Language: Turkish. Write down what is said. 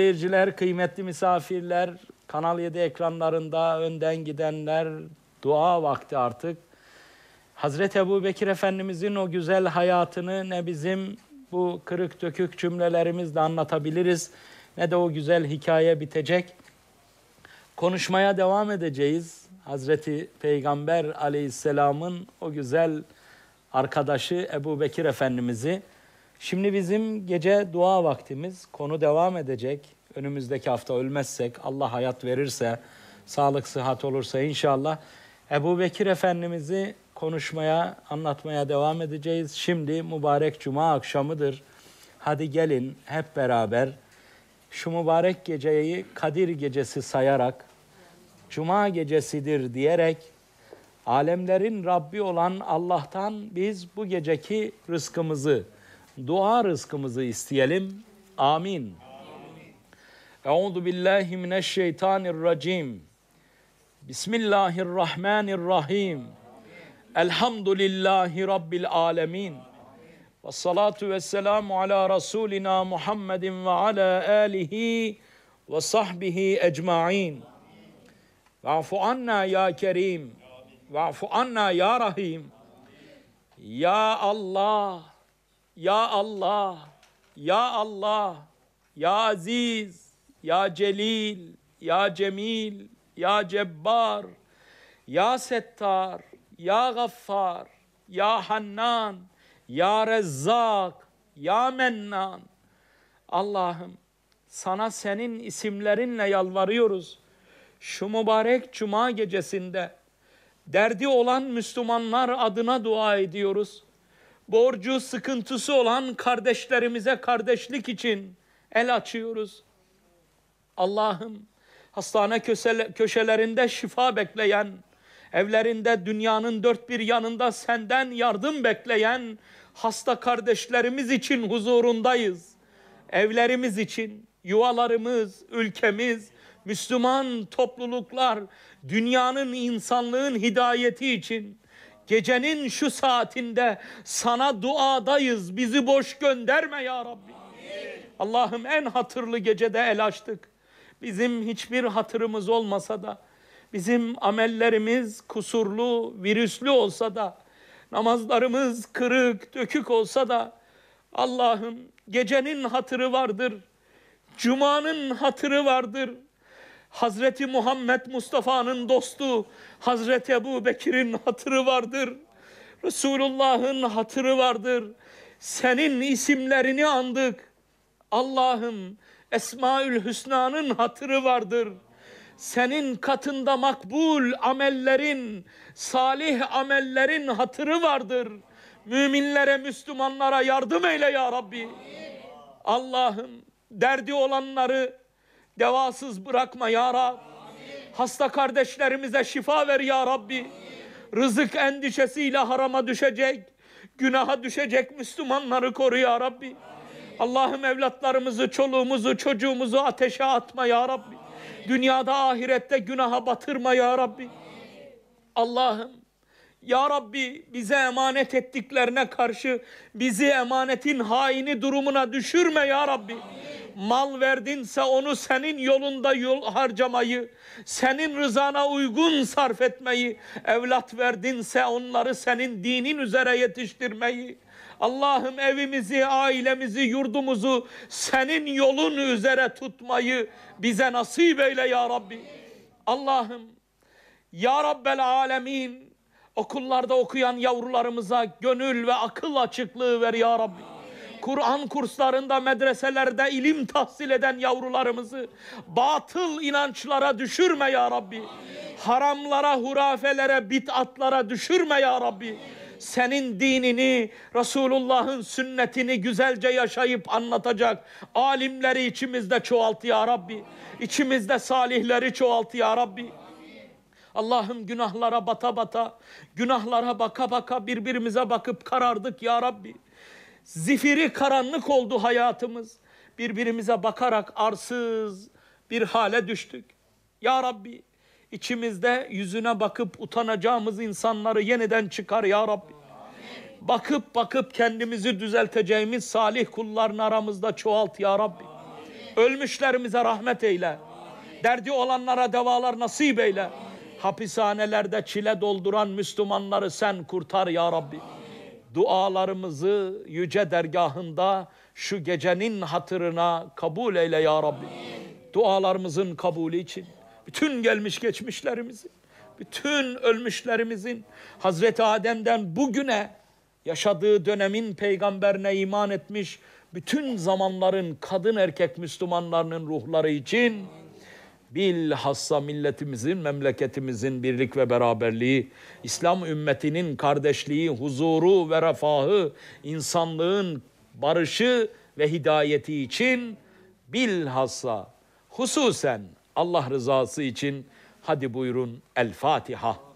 Seyirciler, kıymetli misafirler, Kanal 7 ekranlarında önden gidenler, dua vakti artık. Hazreti Ebu Bekir Efendimizin o güzel hayatını ne bizim bu kırık dökük cümlelerimizle anlatabiliriz ne de o güzel hikaye bitecek. Konuşmaya devam edeceğiz. Hazreti Peygamber aleyhisselamın o güzel arkadaşı Ebu Bekir Efendimiz'i. Şimdi bizim gece dua vaktimiz. Konu devam edecek. Önümüzdeki hafta ölmezsek, Allah hayat verirse, sağlık, sıhhat olursa inşallah Ebu Bekir Efendimiz'i konuşmaya, anlatmaya devam edeceğiz. Şimdi mübarek cuma akşamıdır. Hadi gelin hep beraber şu mübarek geceyi Kadir gecesi sayarak, cuma gecesidir diyerek, alemlerin Rabbi olan Allah'tan biz bu geceki rızkımızı, dua rızkımızı isteyelim. Amin. Euzu billahi mineşşeytanirracim. Bismillahirrahmanirrahim. Elhamdülillahi Rabbil alemin. Ve salatu ve selamu ala Resulina Muhammedin ve ala alihi ve sahbihi ecma'in. Va'fu anna ya Kerim. Va'fu anna ya Rahim. Ya Allah. Ya Allah. Ya Allah. Ya Aziz. Ya Celil. Ya Cemil. Ya Cebbar. Ya Settar. Ya Gaffar. Ya Hannan. Ya Rezzak. Ya Mennan. Allah'ım sana senin isimlerinle yalvarıyoruz. Şu mübarek cuma gecesinde derdi olan Müslümanlar adına dua ediyoruz. Borcu, sıkıntısı olan kardeşlerimize kardeşlik için el açıyoruz. Allah'ım hastane köşelerinde şifa bekleyen, evlerinde dünyanın dört bir yanında senden yardım bekleyen hasta kardeşlerimiz için huzurundayız. Evlerimiz için, yuvalarımız, ülkemiz, Müslüman topluluklar, dünyanın insanlığın hidayeti için gecenin şu saatinde sana duadayız. Bizi boş gönderme ya Rabbi. Allah'ım en hatırlı gecede el açtık. Bizim hiçbir hatırımız olmasa da, bizim amellerimiz kusurlu, virüslü olsa da, namazlarımız kırık, dökük olsa da, Allah'ım gecenin hatırı vardır, Cuma'nın hatırı vardır, Hazreti Muhammed Mustafa'nın dostu Hazreti Ebu Bekir'in hatırı vardır. Resulullah'ın hatırı vardır. Senin isimlerini andık. Allah'ım Esmaül Hüsna'nın hatırı vardır. Senin katında makbul amellerin, salih amellerin hatırı vardır. Müminlere, Müslümanlara yardım eyle ya Rabbi. Allah'ım derdi olanları devasız bırakma ya Rab. Hasta kardeşlerimize şifa ver ya Rabbi. Rızık endişesiyle harama düşecek, günaha düşecek Müslümanları koru ya Rabbi. Allah'ım evlatlarımızı, çoluğumuzu, çocuğumuzu ateşe atma ya Rabbi. Dünyada ahirette günaha batırma ya Rabbi. Allah'ım ya Rabbi bize emanet ettiklerine karşı bizi emanetin haini durumuna düşürme ya Rabbi. Amin mal verdinse onu senin yolunda yol harcamayı, senin rızana uygun sarf etmeyi, evlat verdinse onları senin dinin üzere yetiştirmeyi, Allah'ım evimizi, ailemizi, yurdumuzu senin yolun üzere tutmayı bize nasip eyle ya Rabbi. Allah'ım ya Rabbel Alemin okullarda okuyan yavrularımıza gönül ve akıl açıklığı ver ya Rabbi. Kur'an kurslarında, medreselerde ilim tahsil eden yavrularımızı batıl inançlara düşürme ya Rabbi. Haramlara, hurafelere, bid'atlara düşürme ya Rabbi. Senin dinini, Resulullah'ın sünnetini güzelce yaşayıp anlatacak alimleri içimizde çoğalt ya Rabbi. İçimizde salihleri çoğalt ya Rabbi. Allah'ım günahlara bata bata, günahlara baka baka birbirimize bakıp karardık ya Rabbi. Zifiri karanlık oldu hayatımız. Birbirimize bakarak arsız bir hale düştük. Ya Rabbi içimizde yüzüne bakıp utanacağımız insanları yeniden çıkar ya Rabbi. Bakıp bakıp kendimizi düzelteceğimiz salih kulların aramızda çoğalt ya Rabbi. Ölmüşlerimize rahmet eyle. Derdi olanlara devalar nasip eyle. Hapishanelerde çile dolduran Müslümanları sen kurtar ya Rabbi. Dualarımızı yüce dergahında şu gecenin hatırına kabul eyle ya Rabbi. Dualarımızın kabulü için bütün gelmiş geçmişlerimizin, bütün ölmüşlerimizin Hazreti Adem'den bugüne yaşadığı dönemin peygamberine iman etmiş bütün zamanların kadın erkek Müslümanlarının ruhları için bilhassa milletimizin, memleketimizin birlik ve beraberliği, İslam ümmetinin kardeşliği, huzuru ve refahı, insanlığın barışı ve hidayeti için bilhassa hususen Allah rızası için hadi buyurun El Fatiha.